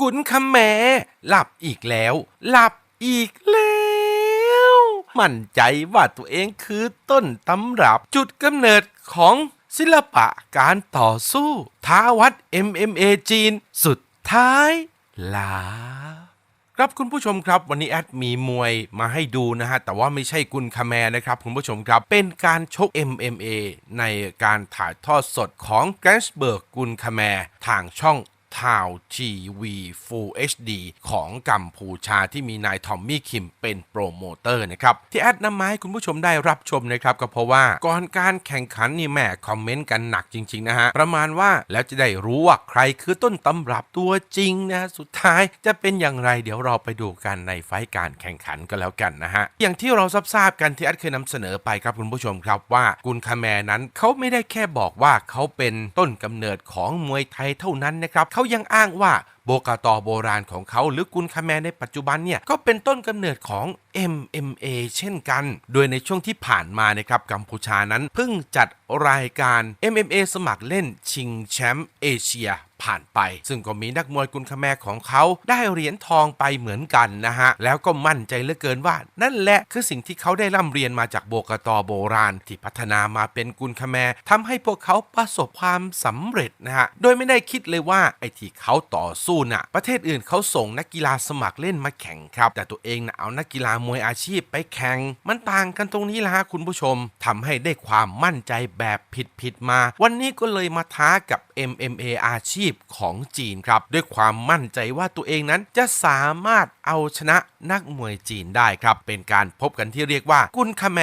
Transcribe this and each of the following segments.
กุนคำแมหลับอีกแล้ว หลับอีกแล้ว มั่นใจว่าตัวเองคือต้นตำรับ จุดกำเนิดของศิลปะการต่อสู้ท้าวัด MMA จีน สุดท้ายลาครับคุณผู้ชมครับวันนี้แอดมีมวยมาให้ดูนะฮะ แต่ว่าไม่ใช่กุนคาแมนะครับ คุณผู้ชมครับ เป็นการชก MMA ในการถ่ายทอดสดของแกรนส์เบิร์กกุนคาแมทางช่อง ทาวทีวี Full HD ของกัมพูชาที่มีนายทอมมี่คิมเป็นโปรโมเตอร์นะครับ ที่แอดนำมาให้คุณผู้ชมได้รับชมนะครับ ก็เพราะว่าก่อนการแข่งขันนี่แหม่คอมเมนต์กันหนักจริง ๆ นะฮะ ประมาณว่าแล้วจะได้รู้ว่าใครคือต้นตำรับตัวจริงนะสุดท้ายจะเป็นอย่างไรเดี๋ยวเราไปดูกันในไฟการแข่งขันก็แล้วกันนะฮะ อย่างที่เราทราบกันที่แอดเคยนำเสนอไปครับคุณผู้ชมครับว่ากุนคาแมนั้นเขาไม่ได้แค่บอกว่าเขาเป็นต้นกำเนิดของมวยไทยเท่านั้นนะครับเขายังอ้างว่าโบกาตอโบราณของเขาหรือกุนคาแมในปัจจุบันเนี่ยก็เป็นต้นกำเนิดของ MMA เช่นกัน โดยในช่วงที่ผ่านมานะครับกัมพูชานั้นเพิ่งจัดรายการ MMA สมัครเล่นชิงแชมป์เอเชียผ่านไป ซึ่งก็มีนักมวยกุนคาแมของเขาได้เหรียญทองไปเหมือนกันนะฮะ แล้วก็มั่นใจเหลือเกินว่า นั่นแหละคือสิ่งที่เขาได้ร่ำเรียนมาจากโบกตอโบราณ ที่พัฒนามาเป็นกุนคาแมทำให้พวกเขาประสบความสำเร็จนะฮะ โดยไม่ได้คิดเลยว่าไอ้ที่เขาต่อสู้น่ะ ประเทศอื่นเขาส่งนักกีฬาสมัครเล่นมาแข่งครับ แต่ตัวเองน่ะเอานักกีฬามวยอาชีพไปแข่ง มันต่างกันตรงนี้ละฮะคุณผู้ชมทำให้ได้ความมั่นใจแบบผิดๆมา วันนี้ก็เลยมาท้ากับ MMA อาชีพของจีนครับ ด้วยความมั่นใจว่าตัวเองนั้นจะสามารถเอาชนะนักมวยจีนได้ครับ เป็นการพบกันที่เรียกว่ากุนคาแม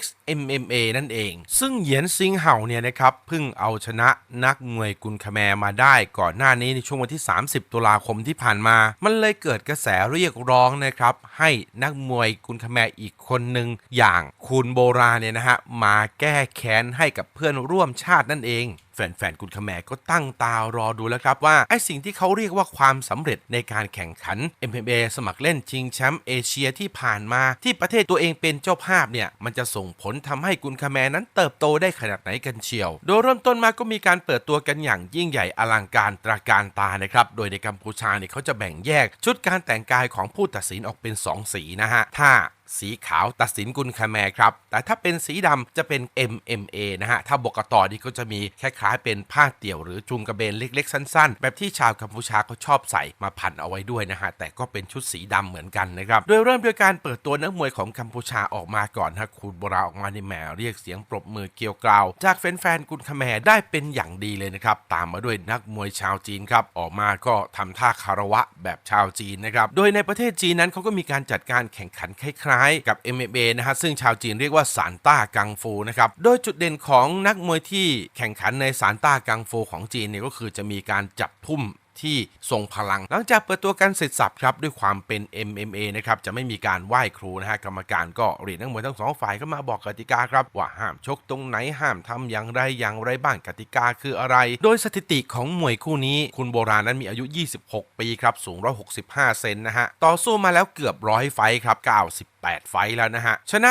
XMMA นั่นเอง ซึ่งเหยียนซิงเห่าเนี่ยนะครับเพิ่งเอาชนะนักมวยกุนคาแมมาได้ก่อนหน้านี้ในช่วงวันที่ 30 ตุลาคมที่ผ่านมา มันเลยเกิดกระแสเรียกร้องนะครับให้นักมวยกุนคาแมอีกคนหนึ่งอย่างคุณโบราเนี่ยนะฮะมาแก้แค้นให้กับเพื่อนร่วมชาตินั่นเอง แฟนๆกุนคแมก็ตั้งตารอดูแล้วครับว่าไอ้สิ่งที่เขาเรียกว่าความสำเร็จในการแข่งขัน MMA สมัครเล่นชิงแชมป์เอเชียที่ผ่านมาที่ประเทศตัวเองเป็นเจ้าภาพเนี่ย มันจะส่งผลทำให้กุนคแมนั้นเติบโตได้ขนาดไหนกันเชียว โดยเริ่มต้นมาก็มีการเปิดตัวกันอย่างยิ่งใหญ่อลังการตราการตานะครับ โดยในกัมพูชาเนี่ยเขาจะแบ่งแยกชุดการแต่งกายของผู้ตัดสินออกเป็น 2 สีนะฮะถ้า สีขาวตัดสินกุลคาแมครับ แต่ถ้าเป็นสีดำจะเป็น MMA นะฮะ ถ้าบกตอนี่ก็จะมีคล้ายๆเป็นผ้าเตี่ยวหรือจุงกระเบนเล็ก ๆ สั้น ๆ แบบที่ชาวกัมพูชาเขาชอบใส่มาพันเอาไว้ด้วยนะฮะ แต่ก็เป็นชุดสีดำเหมือนกันนะครับ โดยเริ่มด้วยการเปิดตัวนักมวยของกัมพูชาออกมาก่อนฮะคุณโบราออกมาในแหมเรียกเสียงปรบมือเกลียวกราว จากแฟนๆกุลคาแมได้เป็นอย่างดีเลยนะครับ ตามมาด้วยนักมวยชาวจีนครับออกมาก็ทำท่าคารวะแบบชาวจีนนะครับ โดยในประเทศจีนนั้นเขาก็มีการจัดการแข่งขันคล้ายๆกับ MMA นะฮะซึ่งชาวจีนเรียกว่าสานต้ากังฟูนะครับโดยจุดเด่นของนักมวยที่แข่งขันในสานต้ากังฟูของจีนเนี่ยก็คือจะมีการจับทุ่ม ที่ทรงพลัง หลังจากเปิดตัวกันเสร็จสับครับด้วยความเป็น MMA นะครับจะไม่มีการไหว้ครูนะฮะกรรมการก็เรียนนักมวยทั้งสองฝ่ายก็มาบอกกติกาครับว่าห้ามชกตรงไหนห้ามทำอย่างไรอย่างไรบ้างกติกาคืออะไร โดยสถิติของมวยคู่นี้ คุณโบราณนั้นมีอายุ 26 ปีครับสูง 165 เซนนะฮะต่อสู้มาแล้วเกือบร้อยไฟครับ98ไฟแล้วนะฮะ ชนะ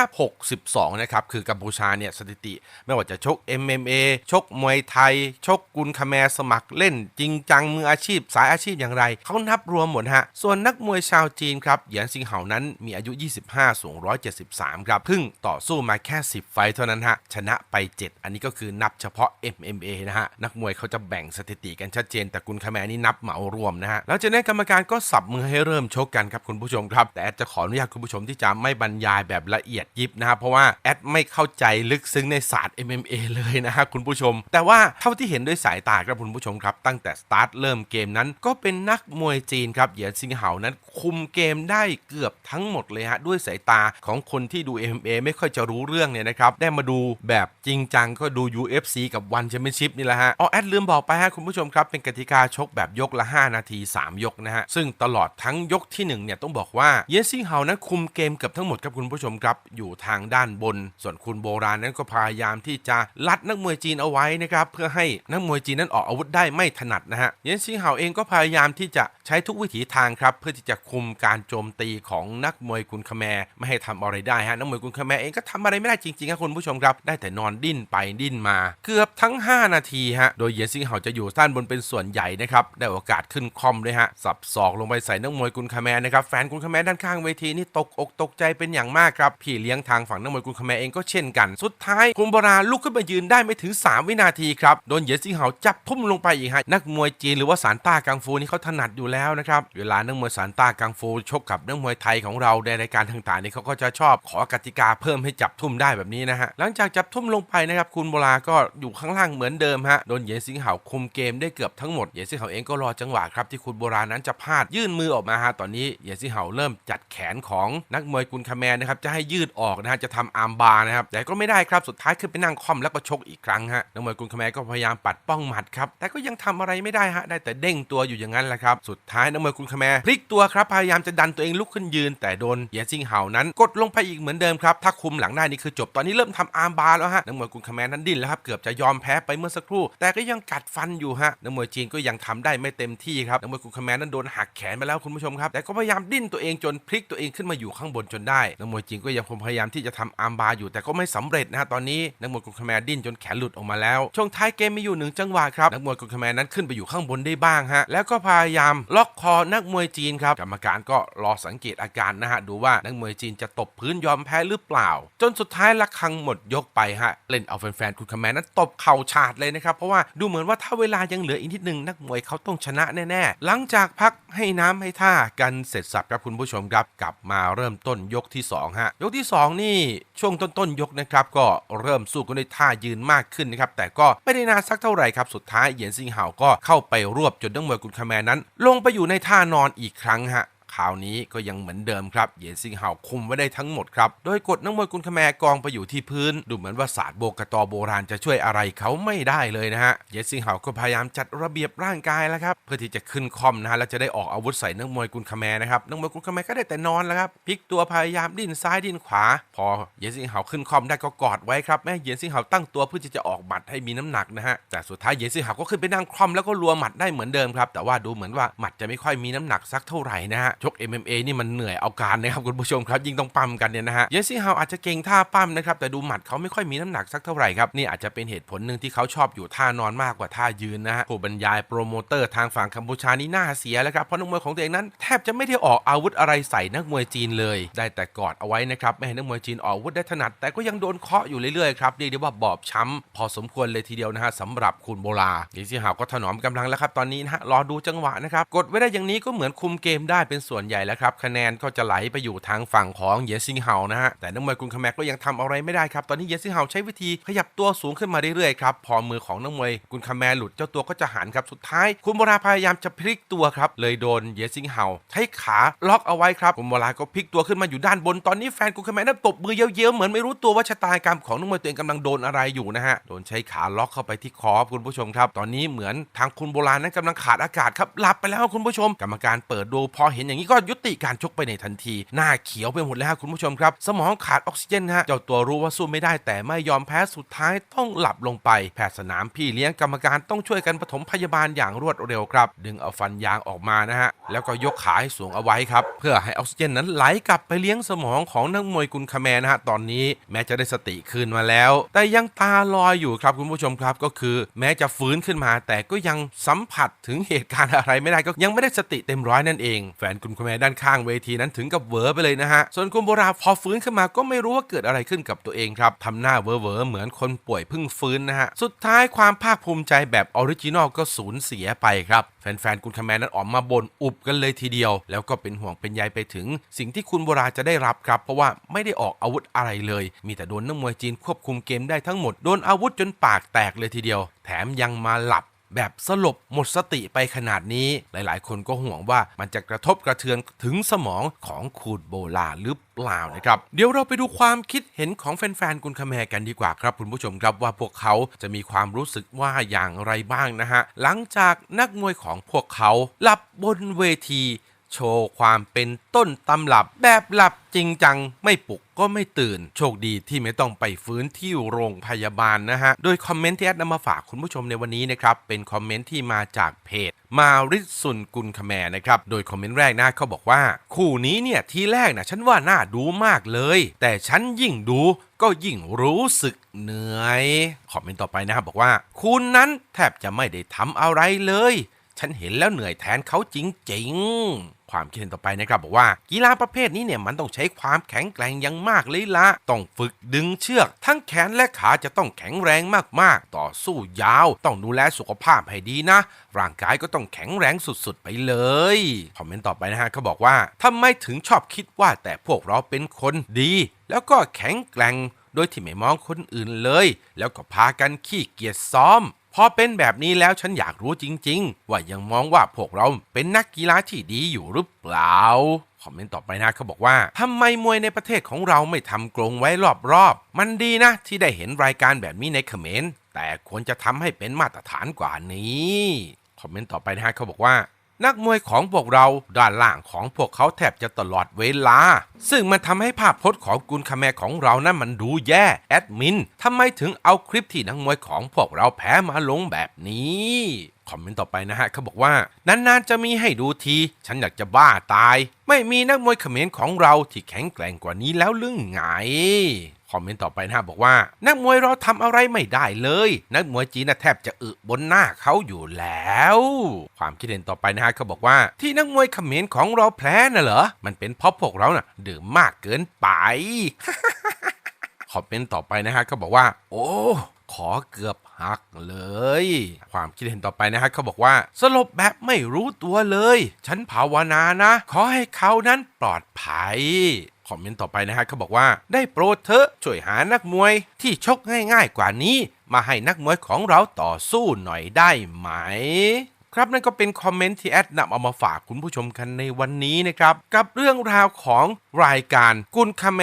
62 นะครับ คือกัมพูชาเนี่ยสถิติ ไม่ว่าจะชก MMA ชกมวยไทย ชกกุนคาแมสมัครเล่นจริงจังมืออาชีพสายอาชีพอย่างไรเขานับรวมหมดฮะ ส่วนนักมวยชาวจีนครับเหยียนซิงเหานั้นมีอายุ 25 สูง 173 ครับเพิ่งต่อสู้มาแค่ 10 ไฟเท่านั้นฮะ ชนะไป 7 อันนี้ก็คือนับเฉพาะ MMA นะฮะ นักมวยเขาจะแบ่งสถิติกันชัดเจน แต่กุนคาแมนี่นับเหมารวมนะฮะ แล้วจากนั้นกรรมการก็สับมือให้เริ่มชกกันครับคุณผู้ชมครับ แต่แอดจะขออนุญาตคุณผู้ชมที่จะไม่บรรยายแบบละเอียดยิบนะฮะเพราะว่าแอดไม่เข้าใจลึกซึ้งในศาสตร์ MMA เลยนะฮะคุณผู้ชม แต่ว่าเท่าที่เห็นด้วยสายตาครับคุณผู้ชมครับตั้งแต่สตาร์ทเริ่มเกมนั้นก็เป็นนักมวยจีนครับเหยียนซิงเหานั้นคุมเกมได้เกือบทั้งหมดเลยฮะด้วยสายตาของคนที่ดู MMA ไม่ค่อยจะรู้เรื่องเนี่ยนะครับได้มาดูแบบจริงจังก็ดู UFC กับวันแชมเปี้ยนชิพนี่แหละฮะอ๋อแอดลืมบอกไปฮะคุณผู้ชมครับเป็นกติกาชกแบบยกละ 5 นาที 3 ยกนะฮะซึ่งตลอดทั้งยกที่1เนี่ยต้องบอกว่าเหยียนซิงเหานั้นคุมเกมเกือบทั้งหมดครับคุณผู้ชมครับอยู่ทางด้านบน ส่วนคุณโบราณนั้นก็พยายามที่จะลัดนักมวยจีนเอาไว้นะครับเพื่อให้นักมวยจีนนั้นออกอาวุธได้ไม่ถนัดนะฮะเหยียนซิงเหาเองก็พยายามที่จะใช้ทุกวิถีทางครับ เพื่อที่จะคุมการโจมตีของนักมวยกุนคาแมไม่ให้ทำอะไรได้ฮะนักมวยกุนคาแมเองก็ทำอะไรไม่ได้จริงๆครับคุณผู้ชมครับได้แต่นอนดิ้นไปดิ้นมา เกือบทั้ง 5 นาทีฮะโดยเหยียนซิงเห่าจะอยู่ด้านบนเป็นส่วนใหญ่นะครับได้โอกาสขึ้นคอมด้วยฮะสับศอกลงไปใส่นักมวยกุนคาแมนะครับแฟนกุนคาแมด้านข้างเวทีนี่ตกอกตกใจเป็นอย่างมากครับพี่เลี้ยงทางฝั่งนักมวยกุนคาแมเองก็เช่นกัน สุดท้ายคุมโบราลุกขึ้นมายืนได้ไม่ถึง 3 วินาทีครับโดนเหยียนซิงเห่าจับทุ่มลงไปอีกฮะนักมวยจีนหรือว่าสารต้ากังฟูนี่เขาถนัดอยู่แล้วนะครับ เวลานักมวยสารต้ากังฟูชกกับนักมวยไทยของเราในรายการต่างๆนี่เขาก็จะชอบขอกติกาเพิ่มให้จับทุ่มได้แบบนี้นะฮะ หลังจากจับทุ่มลงไปนะครับคุณโบราก็อยู่ข้างล่างเหมือนเดิมฮะ โดนเยนซิงเห่าคุมเกมได้เกือบทั้งหมด เยนซิงเห่าเองก็รอจังหวะครับที่คุณโบรานั้นจะพลาดยื่นมือออกมาฮะ ตอนนี้เยนซิงเห่าเริ่มจัดแขนของนักมวยกุนคาแมนนะครับจะให้ยืดออกนะฮะจะทำอาร์มบาร์นะครับแต่ก็ไม่ได้ครับสุดท้ายขึ้นไปนั่งคอมแล้วก็ชกอีกครั้งฮะนักมวยกุนคาแมนก็พยายามปัดป้องหมัดครับแต่ก็ยังทำอะไรไม่ได้ฮะได้แต่เด้งตัวอยู่อย่างนั้นแหละครับ สุดท้ายนักมวยกุนคแมพลิกตัวครับพยายามจะดันตัวเองลุกขึ้นยืน แต่โดนเหยียซิงเห่านั้น กดลงไปอีกเหมือนเดิมครับถ้าคุมหลังได้นี่คือจบตอนนี้เริ่มทำอาร์มบาร์แล้วฮะนักมวยกุนคแมนนั้นดิ้นแล้วครับเกือบจะยอมแพ้ไปเมื่อสักครู่ แต่ก็ยังกัดฟันอยู่ฮะนักมวยจีนก็ยังทำได้ไม่เต็มที่ครับนักมวยกุนคแมนนั้นโดนหักแขนไปแล้วคุณผู้ชมครับแต่ก็พยายามดิ้นตัวเองจนพลิกตัวเองขึ้นมาอยู่ข้างบนจนได้นักมวยจีนก็ยังคงพยายามที่จะทำอาร์มบาร์อยู่ แต่ก็ไม่สำเร็จนะฮะตอนนี้นักมวยกุนคแมดิ้นจนแขนหลุดออกมาแล้วช่วงท้ายเกมมีอยู่หนึ่งจังหวะครับนักมวยกุนคแมนั้นขึ้นไปอยู่ข้างบนได้บ้างฮะแล้วก็พยายามล็อกคอนักมวยจีนครับกรรมการก็รอสังเกตอาการนะฮะดูว่านักมวยจีนจะตบพื้นยอมแพ้หรือเปล่า จนสุดท้ายละครังหมดยกไปฮะเล่นเอาแฟนๆคุณคแมนนั้นตบเข่าฉาดเลยนะครับเพราะว่าดูเหมือนว่าถ้าเวลายังเหลืออีกนิดนึงนักมวยเขาต้องชนะแน่ๆหลังจากพักให้น้ำให้ท่ากันเสร็จสับครับคุณผู้ชมครับกลับมาเริ่มต้นยกที่สองฮะยกที่สองนี่ช่วงต้นๆยกนะครับก็เริ่มสู้กันด้วยท่ายืนมากขึ้นนะครับแต่ก็ไม่ได้นานสักเท่าไหร่ครับสุดท้ายเหยียนซิงเห่าก็เข้าไปรวบจนนักมวยกุนคาแมนนั้น ลงไปอยู่ในท่านอนอีกครั้งฮะ คราวนี้ก็ยังเหมือนเดิมครับเหยียนซิงเหาคุมไว้ได้ทั้งหมดครับ โดยกดนักมวยกุนคแมกองไปอยู่ที่พื้น ดูเหมือนว่าศาสตร์โบกตอโบราณจะช่วยอะไรเขาไม่ได้เลยนะฮะเหยียนซิงเหาก็พยายามจัดระเบียบร่างกายแล้วครับเพื่อที่จะขึ้นคอมนะฮะแล้วจะได้ออกอาวุธใส่นักมวยกุนคแมนะครับนักมวยกุนคแมก็ได้แต่นอนแล้วครับพลิกตัวพยายามดิ้นซ้ายดิ้นขวา พอเหยียนซิงเหาขึ้นคอมได้ก็กอดไว้ครับแม่เหยียนซิงเหาตั้งตัวเพื่อที่จะออกหมัดให้มีน้ำหนักนะฮะแต่สุดท้ายเหยียนซิงเหาก็ขึ้นไปนั่งคอมแล้วก็รัวหมัดได้เหมือนเดิมครับแต่ว่าดูเหมือนว่าหมัดจะไม่ค่อยมีน้ำหนักสักเท่าไหร่นะฮะชก MMA นี่มันเหนื่อยเอาการนะครับคุณผู้ชมครับยิ่งต้องปั้มกันเนี่ยนะฮะเยสซี่ฮาวอาจจะเก่งท่าปั้มนะครับแต่ดูหมัดเขาไม่ค่อยมีน้ำหนักสักเท่าไหร่ครับนี่อาจจะเป็นเหตุผลหนึ่งที่เขาชอบอยู่ท่านอนมากกว่าท่ายืนนะฮะผู้บรรยายโปรโมเตอร์ทางฝั่งกัมพูชานี่น่าเสียแล้วครับเพราะนักมวยของตัวเองนั้นแทบจะไม่ได้ออกอาวุธอะไรใส่นักมวยจีนเลย ได้แต่กอดเอาไว้นะครับไม่ให้นักมวยจีนออกอาวุธได้ถนัด แต่ก็ยังโดนเคาะอยู่เรื่อยๆครับเรียกได้ว่าบอบช้ำพอสมควรเลยทีเดียวนะฮะสำหรับคุณโบราเยสซี่ฮาก็ถนอมกำลังแล้วครับตอนนี้นะฮะรอดูจังหวะนะครับกดไว้ได้อย่างนี้ก็เหมือนคุมเกมได้เป็นส่่วนใหญ่แล้วครับคะแนนก็จะไหลไปอยู่ทางฝั่งของเยซิงเฮานะฮะแต่นักมวยกุนคาแมกก็ยังทำอะไรไม่ได้ครับตอนนี้เยซิงเฮาใช้วิธีขยับตัวสูงขึ้นมาเรื่อยๆครับพอมือของนักมวยกุนคาแมหลุดเจ้าตัวก็จะหันครับสุดท้าย คุณโบราพยายามจะพลิกตัวครับเลยโดนเยซิงเฮาใช้ขาล็อกเอาไว้ครับคุณโบราก็พลิกตัวขึ้นมาอยู่ด้านบนตอนนี้แฟนกุนคาแมนั้นตบมือเย้ยวๆเหมือนไม่รู้ตัวว่าชะตากรรมของนักมวยตัวเองกำลังโดนอะไรอยู่นะฮะโดนใช้ขาล็อกเข้าไปที่คอคุณผู้ชมครับ ตอนนี้เหมือนทางคุณโบราณนั้นกำลังขาดอากาศครับหลับไปแล้วคุณผู้ชม กรรมการเปิดดูพอเห็นอย่างนี้ก็ยุติการชกไปในทันที หน้าเขียวไปหมดแล้วคุณผู้ชมครับ สมองขาดออกซิเจนฮะเจ้าตัวรู้ว่าสู้ไม่ได้แต่ไม่ยอมแพ้สุดท้ายต้องหลับลงไป แพทย์สนามพี่เลี้ยงกรรมการต้องช่วยกันปฐมพยาบาลอย่างรวดเร็วครับ ดึงเอาฟันยางออกมานะฮะแล้วก็ยกขาให้สูงเอาไว้ครับ เพื่อให้ออกซิเจนนั้นไหลกลับไปเลี้ยงสมองของนักมวยกุนคาแมนะฮะตอนนี้แม้จะได้สติคืนมาแล้ว แต่ยังตาลอยอยู่ครับคุณผู้ชมครับก็คือ แม้จะฟื้นขึ้นมา แต่ก็ยังสัมผัสถึงเหตุการณ์อะไรไม่ได้ก็ยังไม่ได้สติเต็มร้อยนั่นเองแฟนกุนคาแมด้านข้างเวทีนั้นถึงกับเวอไปเลยนะฮะ ส่วนคุณโบราพอฟื้นขึ้นมาก็ไม่รู้ว่าเกิดอะไรขึ้นกับตัวเองครับทำหน้าเวอเวอเหมือนคนป่วยเพิ่งฟื้นนะฮะ สุดท้ายความภาคภูมิใจแบบออริจินอลก็สูญเสียไปครับแฟนๆกุนคแมนนั้นออกมาบ่นอุบกันเลยทีเดียว แล้วก็เป็นห่วงเป็นใยไปถึง สิ่งที่คุณโบราจะได้รับครับ เพราะว่าไม่ได้ออกอาวุธอะไรเลย มีแต่โดนนักมวยจีนควบคุมเกมได้ทั้งหมด โดนอาวุธจนปากแตกเลยทีเดียว แถมยังมาหลับ แบบสลบหมดสติไปขนาดนี้ หลายๆ คนก็ห่วงว่ามันจะกระทบกระเทือนถึงสมองของคูดโบลาหรือเปล่านะครับ เดี๋ยวเราไปดูความคิดเห็นของแฟนๆกุนคาแมกันดีกว่าครับคุณผู้ชมครับว่าพวกเขาจะมีความรู้สึกว่าอย่างไรบ้างนะฮะหลังจากนักมวยของพวกเขาหลับบนเวที โชว์ความเป็นต้นตำรับแบบหลับจริงจัง ไม่ปลุกก็ไม่ตื่น โชคดีที่ไม่ต้องไปฟื้นที่โรงพยาบาลนะฮะ โดยคอมเมนต์ที่แอดนำมาฝากคุณผู้ชมในวันนี้นะครับ เป็นคอมเมนต์ที่มาจากเพจ มาริสุนกุลคแมนะครับ โดยคอมเมนต์แรกนะเขาบอกว่า คู่นี้เนี่ยทีแรกนะฉันว่าน่าดูมากเลย แต่ฉันยิ่งดูก็ยิ่งรู้สึกเหนื่อยคอมเมนต์ต่อไปนะครับบอกว่า คุณนั้นแทบจะไม่ได้ทำอะไรเลย ฉันเห็นแล้วเหนื่อยแทนเขาจริงๆ ความคิดเห็นต่อไปนะครับบอกว่ากีฬาประเภทนี้เนี่ยมันต้องใช้ความแข็งแกร่งอย่างมากเลยละต้องฝึกดึงเชือก ทั้งแขนและขาจะต้องแข็งแรงมากๆ ต่อสู้ยาว ต้องดูแลสุขภาพให้ดีนะ ร่างกายก็ต้องแข็งแรงสุดๆ ไปเลยคอมเมนต์ต่อไปนะฮะเขาบอกว่าทำไมถึงชอบคิดว่าแต่พวกเราเป็นคนดี แล้วก็แข็งแกร่งโดยที่ไม่มองคนอื่นเลย แล้วก็พากันขี้เกียจซ้อม พอเป็นแบบนี้แล้วฉันอยากรู้จริง ๆ ว่ายังมองว่าพวกเราเป็นนักกีฬาที่ดีอยู่หรือเปล่าคอมเมนต์ต่อไปนะเขาบอกว่าทำไมมวยในประเทศของเราไม่ทำกรงไว้รอบๆ มันดีนะที่ได้เห็นรายการแบบนี้ในเขมรแต่ควรจะทำให้เป็นมาตรฐานกว่านี้คอมเมนต์ต่อไปนะฮะเขาบอกว่า นักมวยของพวกเราด้านล่างของพวกเขาแทบจะตลอดเวลา ซึ่งมันทำให้ภาพพจน์ของกุลคาแมของเรานั้นมันดูแย่แอดมินทำไมถึงเอาคลิปที่นักมวยของพวกเราแพ้มาลงแบบนี้คอมเมนต์ต่อไปนะฮะเขาบอกว่านานๆจะมีให้ดูที ฉันอยากจะบ้าตาย ไม่มีนักมวยเขมรของเราที่แข็งแกร่งกว่านี้แล้วหรือไง คอมเมนต์ต่อไปนะฮะบอกว่า นักมวยเราทำอะไรไม่ได้เลย นักมวยจีนนะแทบจะอึบนหน้าเขาอยู่แล้ว ความคิดเห็นต่อไปนะฮะเขาบอกว่า ที่นักมวยเขมรของเราแพ้น่ะเหรอ มันเป็นเพราะพวกเราน่ะดื่มมากเกินไปคอมเมนต์ต่อไปนะฮะเขาบอกว่า โอ้ขอเกือบหักเลย ความคิดเห็นต่อไปนะฮะเขาบอกว่า สลบแบบไม่รู้ตัวเลย ฉันภาวนานะ ขอให้เขานั้นปลอดภัย คอมเมนต์ต่อไปนะฮะเขาบอกว่าได้โปรดเถอะช่วยหานักมวยที่ชกง่ายๆกว่านี้ มาให้นักมวยของเราต่อสู้หน่อยได้ไหมครับนั่นก็เป็นคอมเมนต์ที่แอดนำเอามาฝากคุณผู้ชมกันในวันนี้นะครับ กับเรื่องราวของรายการกุนคาแม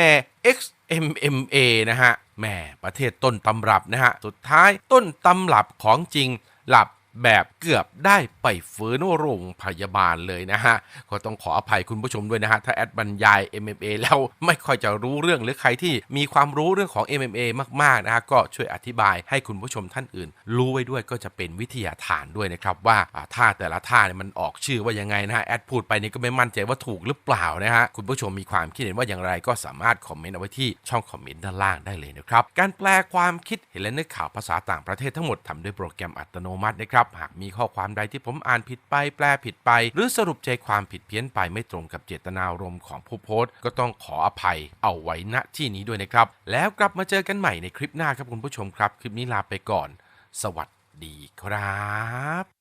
XMMA นะฮะแม่ประเทศต้นตำรับนะฮะ สุดท้ายต้นตำรับของจริงหลับ แบบเกือบได้ไปฟื้นโรงพยาบาลเลยนะฮะ ก็ต้องขออภัยคุณผู้ชมด้วยนะฮะ ถ้าแอดบรรยาย MMA แล้วไม่ค่อยจะรู้เรื่องหรือใครที่มีความรู้เรื่องของ MMA มากๆนะฮะก็ช่วยอธิบายให้คุณผู้ชมท่านอื่น รู้ไว้ด้วยก็จะเป็นวิทยาทานด้วยนะครับ ว่าท่าแต่ละท่าเนี่ยมันออกชื่อว่ายังไงนะฮะแอดพูดไปนี่ก็ไม่มั่นใจว่าถูกหรือเปล่านะฮะคุณผู้ชมมีความคิดเห็นว่าอย่างไรก็สามารถคอมเมนต์เอาไว้ที่ช่องคอมเมนต์ด้านล่างได้เลยนะครับการแปลความคิดเห็นและนึกข่าวภาษาต่างประเทศทั้งหมดทำด้วยโปรแกรมอัตโนมัตินะครับ หากมีข้อความใดที่ผมอ่านผิดไปแปลผิดไป หรือสรุปใจความผิดเพี้ยนไปไม่ตรงกับเจตนารมณ์ของผู้โพสต์ก็ต้องขออภัยเอาไว้ณที่นี้ด้วยนะครับ แล้วกลับมาเจอกันใหม่ในคลิปหน้าครับคุณผู้ชมครับ คลิปนี้ลาไปก่อน สวัสดีครับ